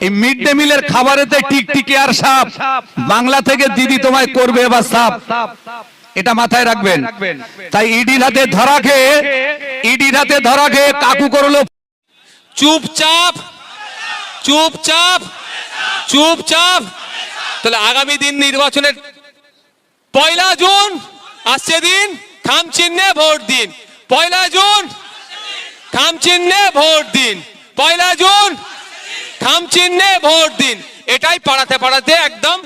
এই mid day মিলের খাবারেতে টিকটিকি আর সাপ বাংলা থেকে দিদি তোমায় করবে এবার সাপ। এটা মাথায় রাখবেন। তাই ইডির হাতে ধরা খেয়ে ইডির হাতে ধরা খেয়ে কাকু করল। চুপচাপ চুপচাপ চুপচাপ। তাহলে আগামী দিন নির্বাচনের পয়লা জুন আসছে দিন খাম চিহ্নে ভোট দিন। পয়লা জুন খাম চিহ্নে ভোট দিন। পয়লা জুন খাম চিহ্নে ভোট দিন। এটাই পাড়াতে পাড়াতে একদম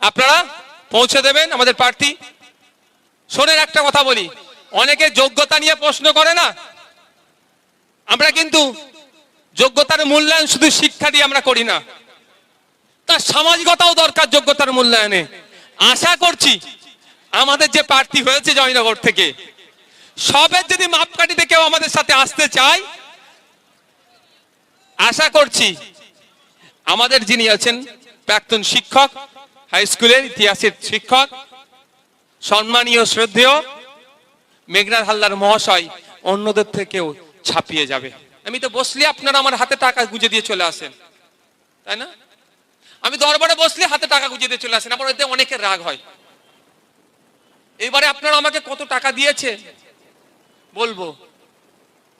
আপনারা পৌঁছে দেবেন আমাদের প্রার্থী। শোনেন একটা কথা বলি, অনেকে যোগ্যতা নিয়ে প্রশ্ন করে না। আমরা কিন্তু যোগ্যতার মূল্যায়ন শুধু শিক্ষা দিয়ে আমরা করি না। তার সামাজিকতাও দরকার যোগ্যতার মূল্যায়নে। আশা করছি আমাদের যে প্রার্থী হয়েছে জয়নগর থেকে, সবের যদি মাপকাঠিতে কেউ আমাদের সাথে আসতে চায় আশা করছি আমাদের যিনি আছেন প্রাক্তন শিক্ষক হাই স্কুলের ইতিহাসের শিক্ষক, সম্মানীয়, শ্রদ্ধেয় মেঘনার হালদার মহাশয় অন্যদের থেকেও ছাপিয়ে যাবে। আমি তো বসলে আপনারা আমার হাতে টাকা গুজে দিয়ে চলে আসেন, তাই না? আমি দরবারে বসলে হাতে টাকা গুজে দিয়ে চলে আসেন, আমার অনেকের রাগ হয়। এবারে আপনারা আমাকে কত টাকা দিয়েছে বলব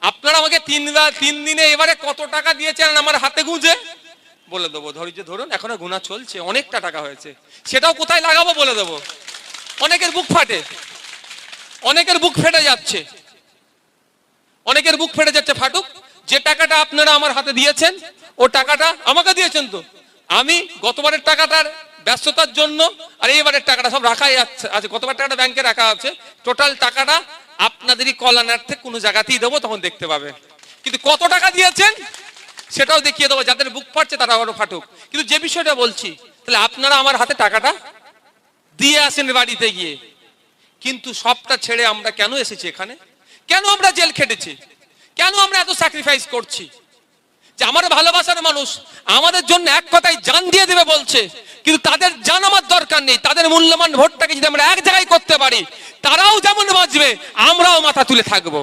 আপনারা আমাকে তিন তিন দিনে এবারে কত টাকা দিয়েছেন আমার হাতে গুঁজে? বলে দেবো, ধৈর্য ধরুন, এখনও গুণা চলছে, অনেকটা টাকা হয়েছে। সেটাও কোথায় লাগাবো বলে দেবো? অনেকের বুক ফাটে। অনেকের বুক ফেটে যাচ্ছে। অনেকের বুক ফেটে যাচ্ছে, ফাটুক। যে টাকাটা আপনারা আমার হাতে দিয়েছেন, ও টাকাটা আমাকে দিয়েছেন তো। আমি গতবারের টাকাটার ব্যস্ততার জন্য আর এইবারের টাকাটা সব রাখাই আছে গতবার টাকাটা ব্যাংকে রাখা আছে। টোটাল টাকাটা আপনাদেরই কল্যাণার্থে কোনো জায়গাতেই দেবো, তখন দেখতে পাবে। কিন্তু কত টাকা দিয়েছেন, সেটাও দেখিয়ে দেবো। যাদের বুক ফাটছে, তারা আবারও ফাটুক। কিন্তু যে বিষয়টা বলছি, তাহলে আপনারা আমার হাতে টাকাটা দিয়ে আসেন বাড়িতে গিয়ে। কিন্তু সবটা ছেড়ে আমরা কেন এসেছি এখানে? কেন আমরা জেল খেটেছি? কেন আমরা এত স্যাক্রিফাইস করছি? যে আমার ভালোবাসার মানুষ আমাদের জন্য এক কথায় জান দিয়ে দেবে বলছে, কিন্তু তাদের জান আমার দরকার নেই, তাদের মূল্যবান ভোটটাকে যদি আমরা এক জায়গায় করতে পারি, তারাও যেমন বাঁচবে, আমরাও মাথা তুলে থাকব।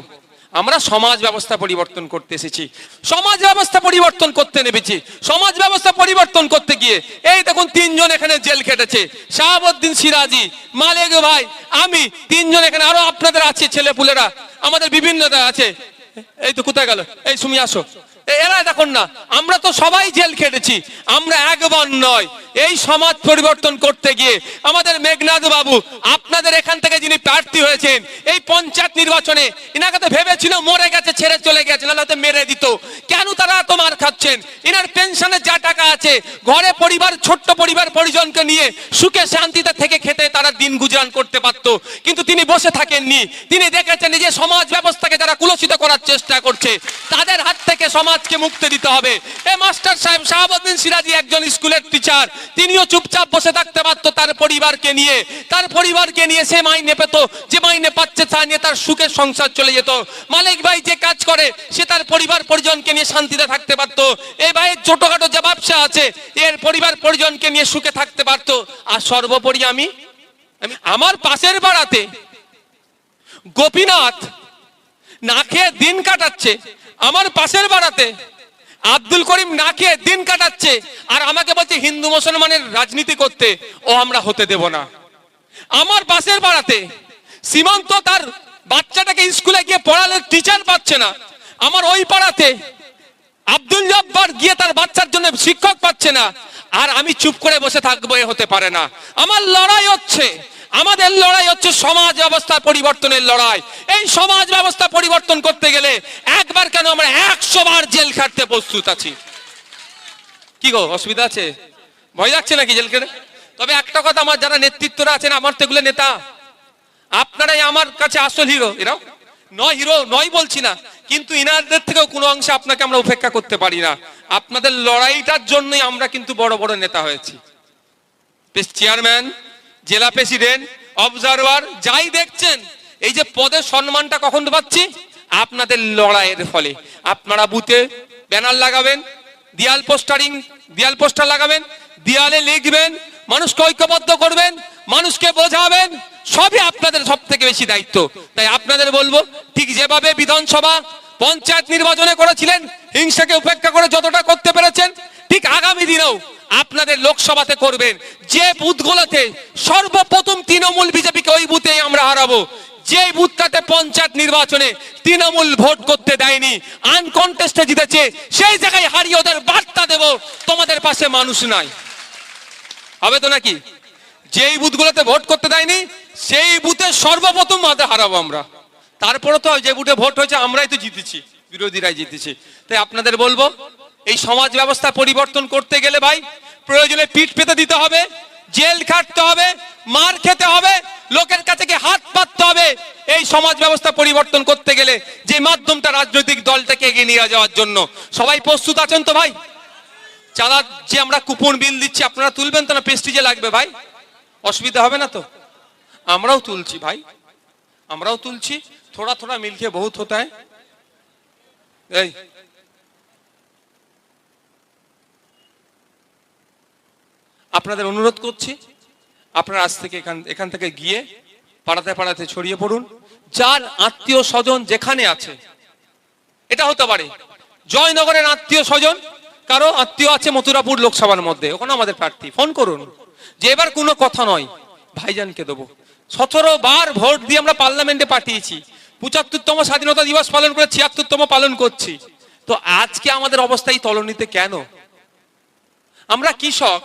আমরা সমাজ ব্যবস্থা পরিবর্তন করতে এসেছি, সমাজ ব্যবস্থা পরিবর্তন করতে নেমেছি, সমাজ ব্যবস্থা পরিবর্তন করতে গিয়ে, এই দেখুন তিনজন এখানে জেল খেটেছে, শাহাবুদ্দিন সিরাজি, মালেক ভাই, আমি, তিনজন এখানে আরও আপনাদের আছে ছেলে পুলেরা আমাদের বিভিন্ন আছে, এই তো কোথায় গেল? এই সুমি, আসো। এরা দেখুন না, আমরা তো সবাই জেল খেটেছি, আমরা একবার নয়। এই সমাজ পরিবর্তন করতে গিয়ে আমাদের মেঘনাথ বাবু, আপনাদের এখান থেকে যিনি প্রার্থী হয়েছেন, এই পঞ্চায়েত নির্বাচনে এনাকে তো ভেবেছিল মরে গেছে, ছেড়ে চলে গেছে না মেরে দিত। কেন তারা তোমার মার খাচ্ছেন ইনার পেনশনের যা টাকা আছে, ঘরে পরিবার, ছোট্ট পরিবার পরিজনকে নিয়ে সুখে শান্তিতে থেকে খেতে তারা দিন গুজরান করতে পারত। কিন্তু তিনি বসে থাকেননি। তিনি দেখেছেন যে সমাজ ব্যবস্থাকে যারা কুলসিত করার চেষ্টা করছে, তাদের হাত থেকে সমাজকে মুক্তি দিতে হবে। এ মাস্টার সাহেব শাহাবুদ্দিন সিরাজি একজন স্কুলের টিচার। তিনিও চুপচাপ বসে থাকতে পারত তার পরিবারকে নিয়ে। তার পরিবারকে নিয়ে সে মাইনে পেত, যে মাইনে পাচ্ছে তা নিয়ে তার সুখের সংসার চলে যেত। মালিক ভাই যে কাজ করে, সে তার পরিবার পরিজনকে নিয়ে শান্তিতে থাকতে পারতো। এই ভাইয়ের ছোটখাটো যে ব্যবসা আছে, এর পরিবার পরিজনকে নিয়ে সুখে থাকতে পারতো। আর সর্বোপরি আমি আমি আমার পাশের পাড়াতে গোপীনাথ না দিন কাটাচ্ছে, আমার পাশের বাড়াতে আব্দুল করিম না খেয়ে দিন কাটাচ্ছে, আর আমাকে বলছে হিন্দু মুসলমানের রাজনীতি করতে, ও আমরা হতে দেব না। আমার পাশের বাড়াতে সীমান্ত তার বাচ্চাটাকে স্কুলে গিয়ে পড়ালে টিচার পাচ্ছে না। আমার ওই পাড়াতে আব্দুল জব্বার গিয়ে তার বাচ্চার জন্য শিক্ষক পাচ্ছে না। আর আমি চুপ করে বসে থাকব, এ হতে পারে না। আমার লড়াই হচ্ছে। আমাদের লড়াই হচ্ছে সমাজ ব্যবস্থা পরিবর্তনের লড়াই। এই সমাজ ব্যবস্থা পরিবর্তন করতে গেলে একবার কেন আমরা একশো বার জেল খাটতে প্রস্তুত আছি। কি গো, অসুবিধা আছে? ভয় লাগছে নাকি জেল কেটে তবে একটা কথা, আমার যারা নেতৃত্বরা আছেন, আমার তো নেতা। আপনারাই আমার কাছে আসল হিরো, এরাও। নয় হিরো, নয় বলছি না, কিন্তু ইনারদের থেকেও কোনো অংশে আপনাকে আমরা উপেক্ষা করতে পারি না। আপনাদের লড়াইটার জন্যই আমরা কিন্তু বড় বড় নেতা হয়েছি। চেয়ারম্যান জেলা প্রেসিডেন্ট অবজারভার যাই দেখছেন, এই যে পদের সম্মানটা কখন পাচ্ছি? আপনাদের লড়াইয়ের ফলে। আপনারা বুথে ব্যানার লাগাবেন, দিয়াল পোস্টারিং, দিয়াল পোস্টার লাগাবেন, দিয়ালে লিখবেন মানুষকে ঐক্যবদ্ধ করবেন, মানুষকে বোঝাবেন, সবই আপনাদের সব থেকে বেশি দায়িত্ব। তাই আপনাদের বলব, ঠিক যেভাবে বিধানসভা পঞ্চায়েত নির্বাচনে করেছিলেন, হিংসাকে উপেক্ষা করে যতটা করতে পেরেছেন, ঠিক আগামী দিনেও আপনাদের লোকসভাতে করবেন। যে বুথগুলোতে সর্বপ্রথম তৃণমূল বিজেপিকে ওই বুথে আমরা হারাবো যে বুথটাতে পঞ্চায়েত নির্বাচনে তৃণমূল ভোট করতে দেয়নি আনকনটেস্টে জিতেছে, সেই জায়গায় হারিয়ে ওদের বার্তা দেব, তোমাদের পাশে মানুষ নাই। হবে তো নাকি? যেই বুথগুলোতে ভোট করতে দেয়নি, সেই বুথে সর্বপ্রথম মাঠে হারাবো আমরা। তারপরে তো যে বুথে ভোট হয়েছে, আমরাই তো জিতেছি, বিরোধীরাই জিতেছি। তাই আপনাদের বলব, এই সমাজ ব্যবস্থা পরিবর্তন করতে গেলে ভাই, প্রয়োজনে পিঠ পেতে দিতে হবে, জেল খাটতে হবে, মার খেতে হবে, লোকের কাছে গিয়ে হাত পাততে হবে। এই সমাজ ব্যবস্থা পরিবর্তন করতে গেলে যে মাধ্যমটা রাজনৈতিক দলটাকে এগিয়ে নিয়ে যাওয়ার জন্য, সবাই প্রস্তুত আছেন তো ভাই? চাঁদা যে আমরা কুপন বিল দিচ্ছি, আপনারা তুলবেন তো না পেস্টিজে লাগবে ভাই? অসুবিধা হবে না তো? আমরাও তুলছি ভাই, আমরাও তুলছি, থোড়া থোড়া মিলকে বহুত হতা এই। আপনাদের অনুরোধ করছি, আপনারা আজ থেকে এখান এখান থেকে গিয়ে পাড়াতে পাড়াতে ছড়িয়ে পড়ুন। যার আত্মীয় স্বজন যেখানে আছে, এটা হতে পারে। জয়নগরের আত্মীয় স্বজন কারও আত্মীয় আছে মথুরাপুর লোকসভার মধ্যে ওখানে আমাদের প্রার্থী। ফোন করুন। যে এবার কোনো কথা নয়, ভাইজানকে দেবো। সতেরো বার ভোট দিয়ে আমরা পার্লামেন্টে পাঠিয়েছি। পঁচাত্তরতম স্বাধীনতা দিবস পালন করে ছিয়াত্তরতম পালন করছি। তো আজকে আমাদের অবস্থা এই তলনিতে কেন? আমরা কৃষক।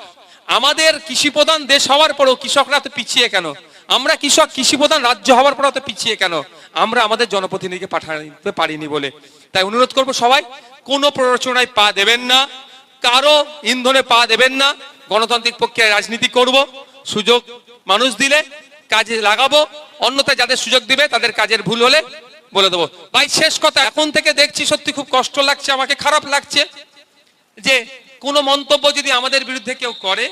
আমাদের কৃষি প্রধান দেশ হওয়ার পরেও কৃষকরা তো পিছিয়ে কেন? আমরা কৃষক কৃষি প্রধান রাজ্য হওয়ার পরেও তো পিছিয়ে কেন? আমরা আমাদের জনপ্রতিনিধিকে পাঠাতে পারিনি বলে। তাই অনুরোধ করব সবাই, কোনো প্ররোচনায় পা দেবেন না, কারও ইন্ধনে পা দেবেন না, গণতান্ত্রিক পক্ষে রাজনীতি করব, সুযোগ মানুষ দিলে, কাজে লাগাবো, অন্যথায় যাদের সুযোগ দিবে তাদের কাজের ভুল হলে বলে দেবো। ভাই, শেষ কথা, এখন থেকে দেখছি সত্যি খুব কষ্ট লাগছে, আমাকে খারাপ লাগছে যে কোনো মন্তব্য যদি আমাদের বিরুদ্ধে কেউ করে,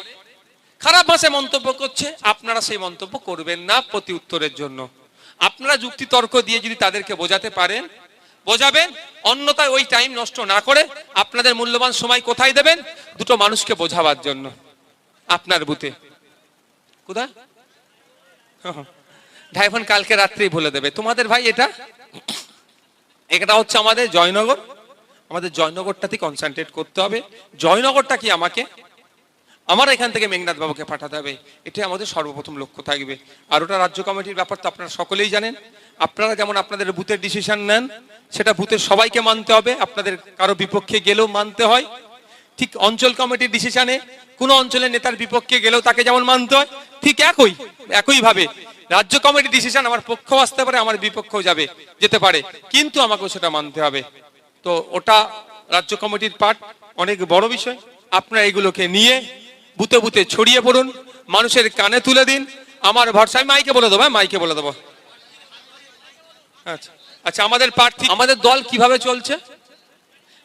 খারাপ ভাষায় মন্তব্য করছে, আপনারা সেই মন্তব্য করবেন না প্রতি উত্তরের জন্য। আপনারা যুক্তি তর্ক দিয়ে যদি তাদেরকে বোঝাতে পারেন, বোঝাবেন, অন্যথায় ওই টাইম নষ্ট না করে আপনাদের মূল্যবান সময় কোথায় দেবেন? দুটো মানুষকে বোঝাবার জন্য, আপনার বুথে। কোথায়? ঢাইফোন কালকে রাত্রেই বলে দেবে, তোমাদের ভাই এটা? এটা হচ্ছে আমাদের জয়নগর। আমাদের জয়নগরটাতে কনসেন্ট্রেট করতে হবে। জয়নগরটা কি আমাকে? আমার এখান থেকে মেঘনাথ বাবুকে পাঠাতে হবে। এটাই আমাদের সর্বপ্রথম লক্ষ্য থাকবে। আর ওটা রাজ্য কমিটির ব্যাপার তো আপনারা সকলেই জানেন। আপনারা যেমন আপনাদের বুথের ডিসিশন নেন, সেটা বুথের সবাইকে মানতে হবে। আপনাদের কারও বিপক্ষে গেলেও মানতে হয়। ঠিক অঞ্চল কমিটির ডিসিশনে কোন অঞ্চলের নেতার বিপক্ষে গেলেও তাকে যেমন মানতে হয়, ঠিক একই একই ভাবে। রাজ্য কমিটির ডিসিশন আমার পক্ষেও আসতে পারে, আমার বিপক্ষেও যাবে, যেতে পারে। কিন্তু আমাকেও সেটা মানতে হবে। তো ওটা রাজ্য কমিটির পার্ট অনেক বড় বিষয়। আপনারা এগুলোকে নিয়ে বুতে বুতে ছড়িয়ে পড়ুন, মানুষের কানে তুলে দিন। আমার ভরসায় মাইকে বলে দেবো হ্যাঁ মাইকে বলে দেবো। আচ্ছা আচ্ছা আমাদের প্রার্থী, আমাদের দল কীভাবে চলছে?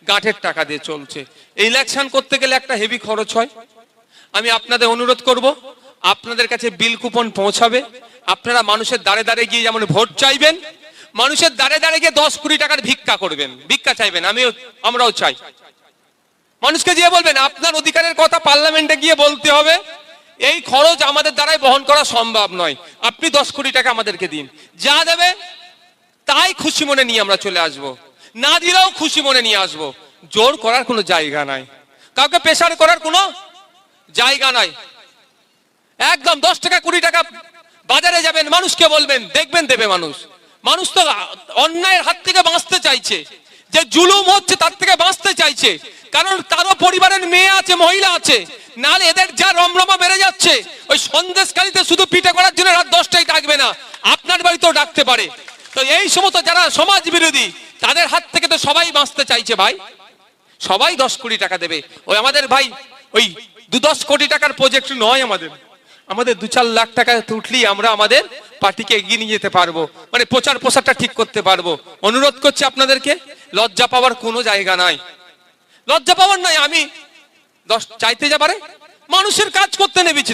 গাঁঠের টাকা দিয়ে চলছে। ইলেকশন করতে গেলে একটা হেভি খরচ হয়। আমি আপনাদের অনুরোধ করব, আপনাদের কাছে বিল কুপন পৌঁছাবে। আপনারা মানুষের দাঁড়ে দাঁড়ে গিয়ে যেমন ভোট চাইবেন, মানুষের দাঁড়ে দাঁড়ে গিয়ে দশ কুড়ি টাকার ভিক্ষা করবেন। ভিক্ষা চাইবেন, আমিও, আমরাও চাই। মানুষকে গিয়ে বলবেন, আপনার অধিকারের কথা পার্লামেন্টে গিয়ে বলতে হবে, এই খরচ আমাদের দ্বারাই বহন করা সম্ভব নয়। আপনি দশ কোটি টাকা আমাদেরকে দিন। যা দেবে, তাই খুশি মনে নিয়ে আমরা চলে আসব। না দিলেও খুশি মনে নিয়ে আসব। জোর করার কোনো জায়গা নাই। কাউকে প্রেশার করার কোনো জায়গা নাই। একদম দশ টাকা, কুড়ি টাকা বাজারে যাবেন, মানুষকে বলবেন, দেখবেন দেবে মানুষ। মানুষ তো অন্যায়ের হাত থেকে বাঁচতে চাইছে। যে জুলুম হচ্ছে তার থেকে বাঁচতে চাইছে। কারণ কারও পরিবারের মেয়ে আছে, মহিলা আছে। নাহলে এদের যা রমরমা বেড়ে যাচ্ছে, ওই সন্দেশকারীতে শুধু পিঠে করার জন্য রাত দশটায় ডাকবে না, আপনার বাড়িতেও ডাকতে পারে। তো এই সমস্ত যারা সমাজ বিরোধী, তাদের হাত থেকে তো সবাই বাঁচতে চাইছে ভাই। সবাই দশ কোটি টাকা দেবে। ওই আমাদের ভাই, ওই দু দশ কোটি টাকার প্রজেক্ট নয় আমাদের। আমাদের দু চার লাখ টাকা উঠলেই আমরা আমাদের পার্টিকে এগিয়ে নিয়ে যেতে পারব। মানে প্রচার প্রসারটা ঠিক করতে পারব। অনুরোধ করছি আপনাদেরকে, লজ্জা পাওয়ার কোনো জায়গা নাই। লজ্জা পাওয়ার নাই আমি। দশ চাইতে যাবারে মানুষের কাজ করতে নেবেছি